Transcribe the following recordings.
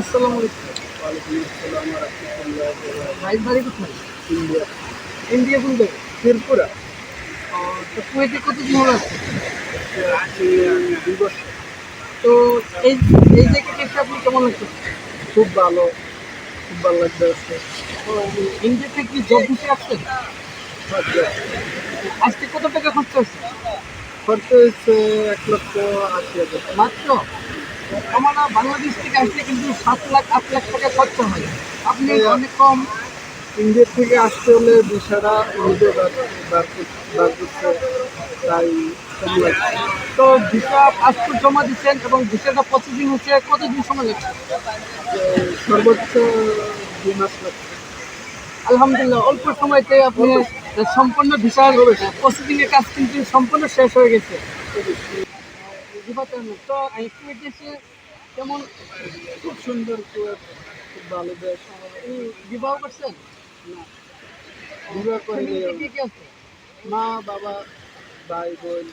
আসসালামু আলাইকুম। ওয়ালাইকুম আসসালাম রহমতুল্লাহ ভাই বাড়ি কোথায়? ইন্ডিয়া। ইন্ডিয়া কোন জায়গায় ত্রিপুরা তো কুয়েতে কতদিন হলো? আছে দুই বছর। তো এই এই জায়গাটা এসে আপনি কেমন লাগছে খুব ভালো। খুব ভালো লাগবে আজকে। ইন্ডিয়াতে কি জব দিতে আসছেন আজকে আজকে কত টাকা খরচ হচ্ছে খরচ হচ্ছে এক লক্ষ আশি হাজার। মাত্র? আমরা বাংলাদেশ থেকে আসলে কিন্তু সাত লাখ আট লাখ টাকা খরচা হয়। আপনি। অনেক কম। ইন্ডিয়া থেকে আসতে হলে করতে তাই তো ভিসা পাসপোর্ট জমা দিচ্ছেন এবং ভিসাটা প্রসেসিং হচ্ছে কতদিন সময় লাগছে? সর্বোচ্চ দুই মাস লাগছে আলহামদুলিল্লাহ অল্প সময়তে আপনি সম্পূর্ণ ভিসার প্রসেসিং এর কাজ কিন্তু সম্পূর্ণ শেষ হয়ে গেছে। তো একটু এসে কেমন? খুব সুন্দর খুব ভালো দেশ বিবাহ করছেন? না। বিবাহ করে কে কে আছে? মা বাবা ভাই বোন।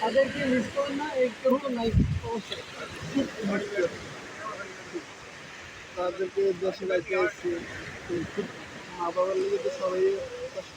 তাদেরকে মিস করেন না এই কেউ নাই তাদেরকে দেশে যাইতে এসেছি। খুব মা বাবার লিগে তো সবাই কষ্ট।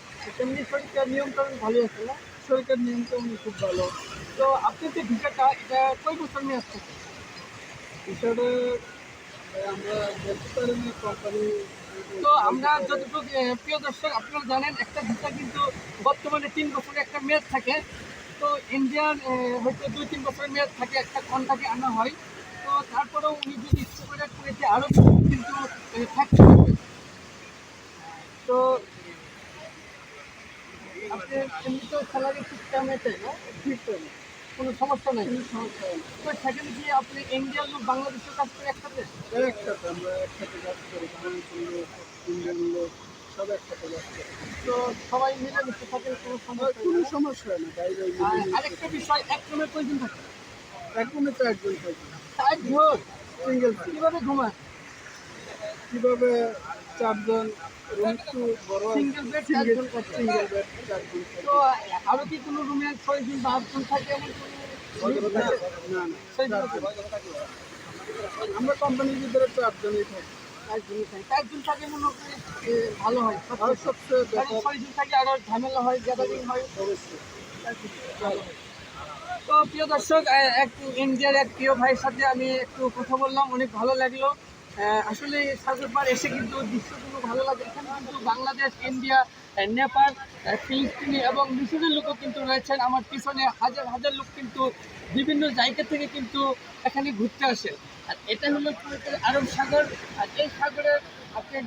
সরকার নিয়ম কানুন ভালোই আছে না? সরকার নিয়ম তো খুব ভালো। তো আপনি যে ভিসাটা এটা কয় বছর নিয়ে আসছে বিষয়টা আমরা বলতে পারি না কোম্পানি তো আমরা যতটুকু প্রিয় দর্শক আপনারা জানেন একটা ভিসা কিন্তু বর্তমানে তিন বছরের একটা মেয়াদ থাকে। তো ইন্ডিয়ান হয়তো দুই তিন বছরের মেয়াদ থাকে একটা কন্ট্রাক্টে আনা হয়। তো তারপরেও উনি যদি ইচ্ছে করে কুয়েতে আরও কিন্তু থাকতে তো আপনি এমনি তো স্যালারি এটাই না ঠিক করে কোনো সমস্যা নেই। কোনো সমস্যা হয় না তো সেখানে গিয়ে আপনি ইন্ডিয়ান লোক বাংলাদেশের কাজ করে একসাথে একসাথে আমরা একসাথে কাজ করি। বাংলাদেশের লোক ইন্ডিয়ান লোক সব একসাথে কাজ করি। তো সবাই মিলেমিশে থাকেন কোনো সমস্যা কোনো সমস্যা হয় না বাইরে আরেকটা বিষয় এক রুমে কয়জন থাকে? এক রুমে চারজন থাকি। চার জন সিঙ্গেল কীভাবে ঘুমায়? কীভাবে চারজন। তো আরও কি কোনো রুমে বা আটজন থাকে। আমরা কোম্পানির ভিতরে চারজনই থাকি। থাকে। চারজন থাকে মনে করি ভালো হয় সবচেয়ে ছয়জন থাকে আরও ঝামেলা হয় গ্যাদারিং হয়। অবশ্যই। তো প্রিয় দর্শক এক ইন্ডিয়ার এক প্রিয় ভাইয়ের সাথে আমি একটু কথা বললাম। অনেক ভালো লাগল। আসলে সাগরবার এসে কিন্তু দৃশ্যগুলো ভালো লাগে এখানে কিন্তু বাংলাদেশ, ইন্ডিয়া নেপাল ফিলিস্তিনি এবং মিশরের লোকও কিন্তু রয়েছেন। আমার পিছনে হাজার হাজার লোক কিন্তু বিভিন্ন জায়গা থেকে কিন্তু এখানে ঘুরতে আসে। আর এটা হলো আরব সাগর। আর এই সাগরের আপনার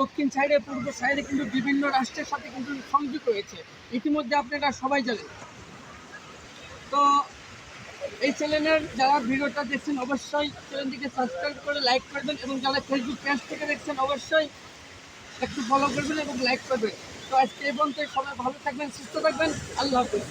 দক্ষিণ সাইডে, পূর্ব সাইডে কিন্তু বিভিন্ন রাষ্ট্রের সাথে কিন্তু সংযোগ রয়েছে। ইতিমধ্যে আপনারা সবাই জানেন। এই চ্যানেলের যারা ভিডিওটা দেখছেন অবশ্যই চ্যানেলটিকে সাবস্ক্রাইব করে লাইক করবেন এবং যারা ফেসবুক পেজ থেকে দেখছেন অবশ্যই একটু ফলো করবেন এবং লাইক করবেন। তো আজকে এবং পর্যন্ত সবাই ভালো থাকবেন, সুস্থ থাকবেন। আল্লাহ হাফিজ।